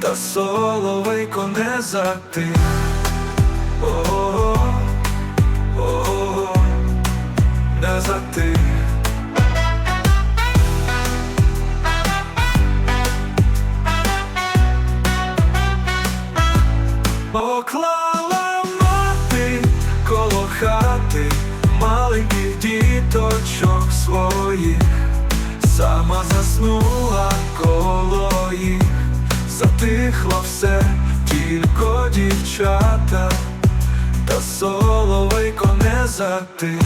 та соловейко не затих. О, о, не затих. Поклала мати коло хати маленьких діточок своїх, сама заснула затихло все, тільки дівчата, та соловейко не затих.